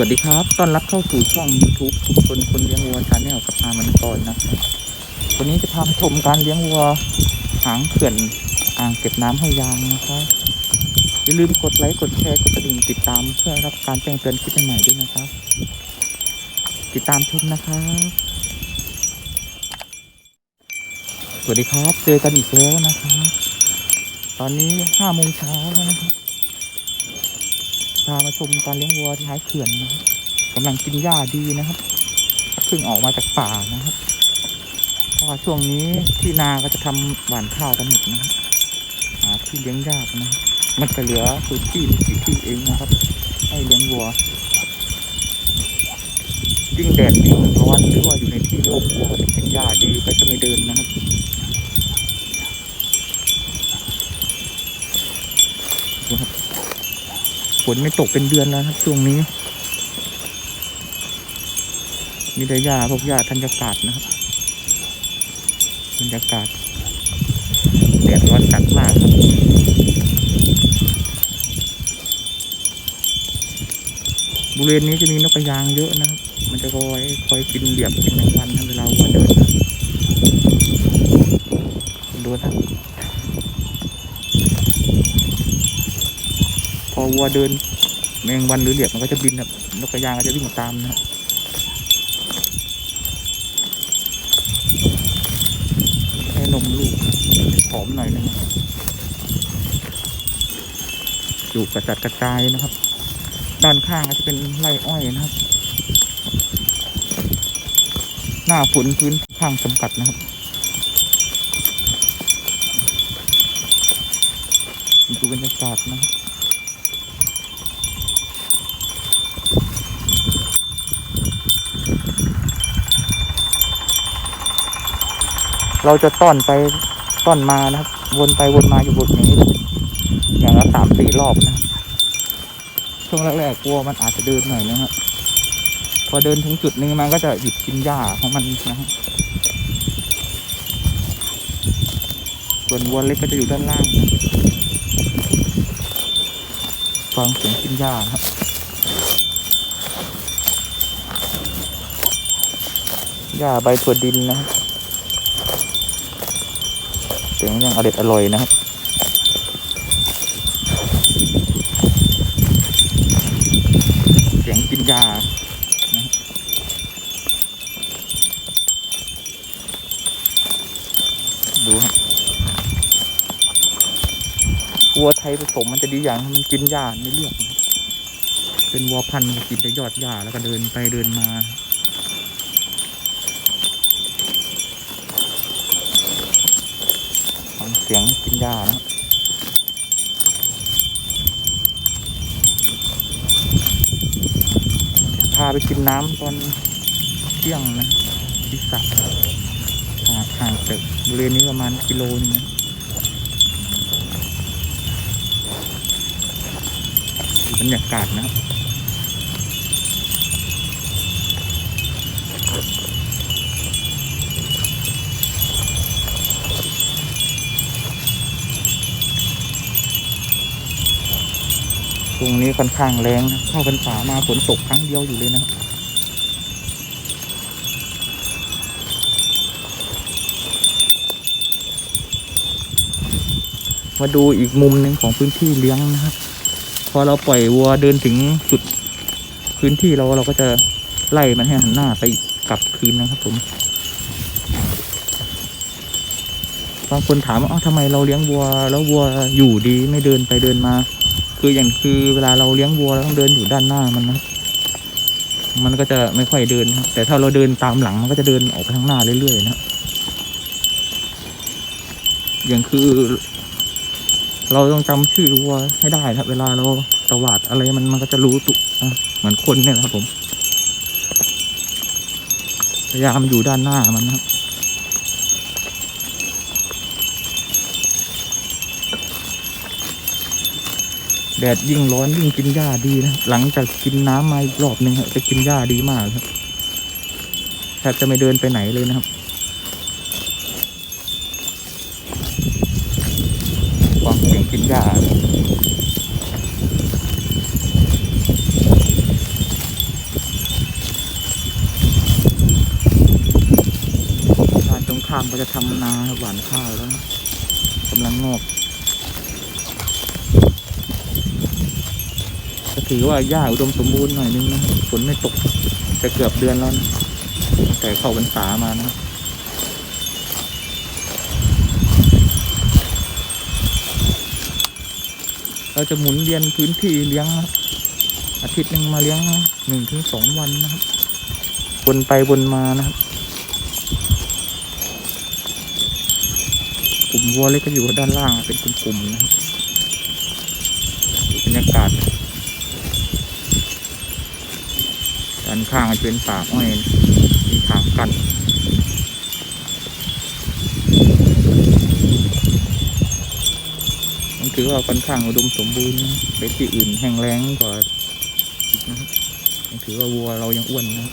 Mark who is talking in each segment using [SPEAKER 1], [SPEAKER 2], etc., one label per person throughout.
[SPEAKER 1] วัสดีครับ ต้อนรับเข้าสู่ช่อง YouTube ชุมชนคนเลี้ยงวัวชาแนลกับอามันกรนะครับ วันนี้จะพาชมการเลี้ยงวัวหางเขื่อนอ่างเก็บน้ำห้วยยางนะครับ อย่าลืมกดไลค์ กดแชร์ กดกระดิ่งติดตามเพื่อรับการแจ้งเตือนคลิปใหม่ด้วยนะครับ ติดตามชมนะครับ สวัสดีครับ เจอกันอีกแล้วนะครับ ตอนนี้ห้าโมงเช้าแล้วนะครับามาชมการเลี้ยงวัวที่ท้ายเขื่อนนะครับกำลังกินหญ้าดีนะครับเพิ่งออกมาจากป่านะครับเพราะว่าช่วงนี้ที่นาก็จะทำหว่านข้าวกันหมดนะครับหาที่เลี้ยงยากนะมันจะเหลือพื้นที่กี่ที่เองนะครับ ให้เลี้ยงวัวยิ่งแดดยิ่งร้อนหรือว่าอยู่ในที่ร่มวัวก็จะกินหญ้าดีก็จะไม่เดินนะครับครับ นไม่ตกเป็นเดือนแล้วครับช่วงนี้ มีแต่หญ้าพวกหญ้าธัญญากาศนะครับบรรยากาศแดดร้อนจัดมากครับบริเวณนี้จะมีนกกระยางเยอะนะครับ มันจะคอยคอยกินเหลียบกินแมงวันนะเวลาวัวเดินดูนะ พอ วัวเดิน แมงวันหรือเหลียบมันก็จะบินครับนกกระยางก็จะวิ่งตามนะให้นมลูกครับผอมหน่อยนึงอยู่กระจัดกระจายนะครับ ด้านข้างก็จะเป็นไร่อ้อยนะครับ หน้าฝนพื้นข้างจำกัดนะครับดูบรรยากาศนะครับ เราจะต้อนไปต้อนมานะครับ วนไปวนมาอยู่บนนี้ อย่างละสามสี่รอบนะช่วงแรกๆกลัวมันอาจจะเดินหน่อยนะครับพอเดินถึงจุดหนึงมันก็จะหยุดกินหญ้าของมันนะครับส่วนวัวเล็กก็จะอยู่ด้านล่างนะฟังเสียงกินหญ้าครับหญ้าใบถั่วดินนะครับ เสียงยังอเด็ดอร่อยนะครับเสียงกินยาดูครับวัวไทยผสมมันจะดีอย่างมันกินหญ้าไม่เลือกเป็นวัวพันธุ์กินแต่ยอดหญ้าแล้วก็เดินไปเดินมา ฟังเสียงกินหญ้านะพาไปกินน้ำตอนเที่ยงนะที่สระห่างห่างจากบริเวณนี้ประมาณกิโลนึงนะบรรยากาศนะครับ ช่วงนี้ค่อนข้างแรงนะเข้าพรรษามาฝนตกครั้งเดียวอยู่เลยนะครับมาดูอีกมุมหนึ่งของพื้นที่เลี้ยงนะครับ พอเราปล่อยวัวเดินถึงจุดพื้นที่เราเราก็จะไล่มันให้หันหน้าไปกลับคืนนะครับผมบางคนถามว่าเอ้าทำไมเราเลี้ยงวัว แล้ววัวอยู่ดีไม่เดินไปเดินมา คืออย่างคือเวลาเราเลี้ยงวัวเราต้องเดินอยู่ด้านหน้ามันนะมันก็จะไม่ค่อยเดินครับแต่ถ้าเราเดินตามหลังมันก็จะเดินออกไปข้างหน้าเรื่อยๆนะครับอย่างคือ เราต้องจำชื่อวัวให้ได้ครับ เวลาเราตวาดอะไรมันมันก็จะรู้ตุนะเหมือนคนเนี่ยครับผมพยายามอยู่ด้านหน้ามันนะครับ แดดยิ่งร้อนยิ่งกินหญ้าดีนะหลังจากกินน้ำมาอีกรอบหนึ่งครับจะกินหญ้าดีมากครับแทบจะไม่เดินไปไหนเลยนะครับ ความเสียงกินหญ้าทางตรงข้ามก็จะทำนาหวานข้าวแล้วกำลังงอก ถือว่าหญ้าอุดมสมบูรณ์หน่อยนึงนะฝนไม่ตกจะเกือบเดือนแล้วนะแต่เข้าพรรษามานะเราจะหมุนเวียนพื้นที่เลี้ยงครับอาทิตย์หนึ่งมาเลี้ยงหนึ่งถึงสองวันนะครับวนไปวนมานะครับกลุ่มวัวเล็กก็อยู่ด้านล่างเป็นกลุ่มๆนะครับบรรยากาศ ด้านข้างจะเป็นป่าอ้อยมีทางกันมันถือว่าค่อนข้างอุดมสมบูรณ์นะไปที่อื่นแห้งแล้งกว่าอีกนะครับยังถือว่าวัวเรายังอ้วนนะ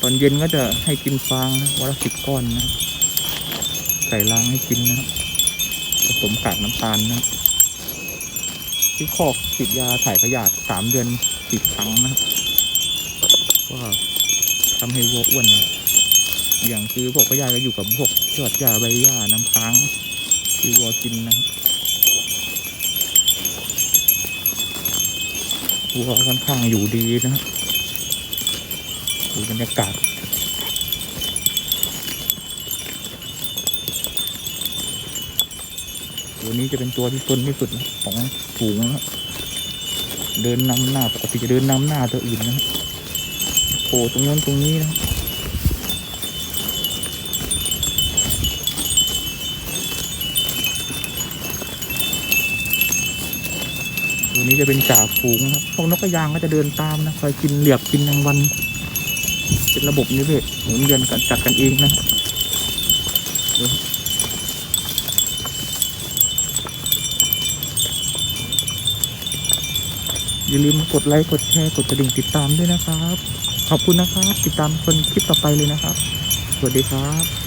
[SPEAKER 1] ตอนเย็นก็จะให้กินฟางนะวันละสิบก้อนนะใส่รางให้กินนะครับผสมกากน้ำตาลนะที่คอกฉีดยาถ่ายพยาธิสามเดือนฉีดครั้งนะครับ ว่าทำให้วัวอ้วนนอย่างคือพวกพยาก็อยู่กับพวกยอดหญ้าใบหญ้าน้ำค้างที่วัวกินนะครับวัวค่อนข้างอยู่ดีนะครับดูบรรยากาศตัวนี้จะเป็นตัวที่ซนที่สุดของฝูงนะเดินนำหน้าปกติจะเดินนำหน้าตัวอื่นนะ โผล่ตรงนู้นตรงนี้นะตัวนี้จะเป็นจ่าฝูงนะครับ พวกนกกระยางก็จะเดินตามนะ คอยกินเหลียบกินแมงวันเป็นระบบนิเวศหมุนเวียนกันจัดกันเองนะอย่าลืมกดไลค์ กดแชร์ กดกระดิ่งติดตามด้วยนะครับ ขอบคุณนะครับ ติดตามคนคลิปต่อไปเลยนะครับ สวัสดีครับ